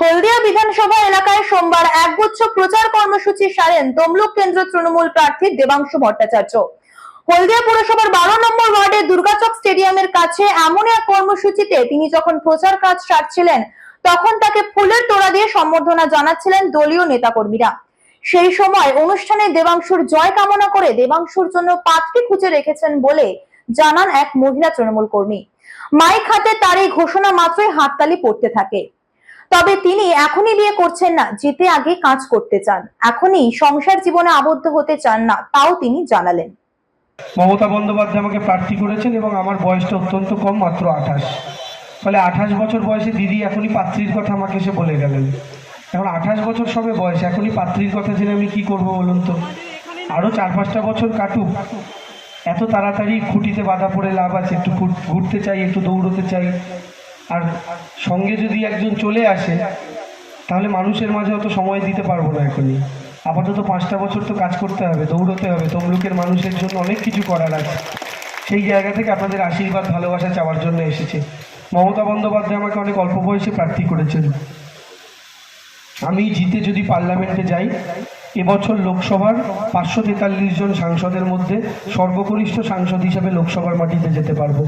হলদিয়া বিধানসভা এলাকায় সোমবার একগুচ্ছ প্রচার কর্মসূচি সারেন তমলুক কেন্দ্র তৃণমূল প্রার্থী দেবাংশু ভট্টাচার্য। হলদিয়া পুরসভার বারো নম্বর ওয়ার্ডের দুর্গাচক স্টেডিয়ামের কাছে এমন এক কর্মসূচিতে তিনি যখন প্রচার কাজ সারছিলেন, তখন তাকে ফুলের তোড়া দিয়ে সম্বর্ধনা জানাচ্ছিলেন দলীয় নেতাকর্মীরা। সেই সময় অনুষ্ঠানে দেবাংশুর জয় কামনা করে দেবাংশুর জন্য পাত্রী খুঁজে রেখেছেন বলে জানান এক মহিলা তৃণমূল কর্মী। মাইক হাতে তার এই ঘোষণা মাত্রই হাততালি পড়তে থাকে। তবে তিনি এখনই বিয়ে করছেন না, যেতে আগে কাজ করতে চান। এখনই সংসার জীবনে আবদ্ধ হতে চান না, তাও তিনি জানালেন। মমতা বন্দ্যোপাধ্যায় আমাকে প্রার্থী করেছেন এবং আমার বয়সটা অত্যন্ত কম, মাত্র আঠাশ। ফলে আঠাশ বছর বয়সে দিদি এখনই পাত্রীর কথা আমাকে এসে বলে গেলেন। এখন আঠাশ বছর সবে বয়স, এখনই পাত্রীর কথা জেনে আমি কি করব বলুন তো? আরও চার পাঁচটা বছর কাটুক। এত তাড়াতাড়ি খুঁটিতে বাধা পড়ে লাভ আছে, একটু ঘুরতে চাই, একটু দৌড়তে চাই। আর সঙ্গে যদি একজন চলে আসে, তাহলে মানুষের মাঝে অত সময় দিতে পারব না এখনই। আপাতত পাঁচটা বছর তো কাজ করতে হবে, দৌড়তে হবে, তমলুকের মানুষের জন্য অনেক কিছু করার আছে। সেই জায়গা থেকে আপনাদের আশীর্বাদ, ভালোবাসা চাওয়ার জন্য এসেছে। মমতা বন্দ্যোপাধ্যায় আমাকে অনেক অল্প বয়সে প্রার্থী করেছেন। আমি জিতে যদি পার্লামেন্টে যাই, এবছর লোকসভার পাঁচশো তেতাল্লিশ জন সাংসদের মধ্যে সর্বকনিষ্ঠ সাংসদ হিসাবে লোকসভার মাটিতে যেতে পারব।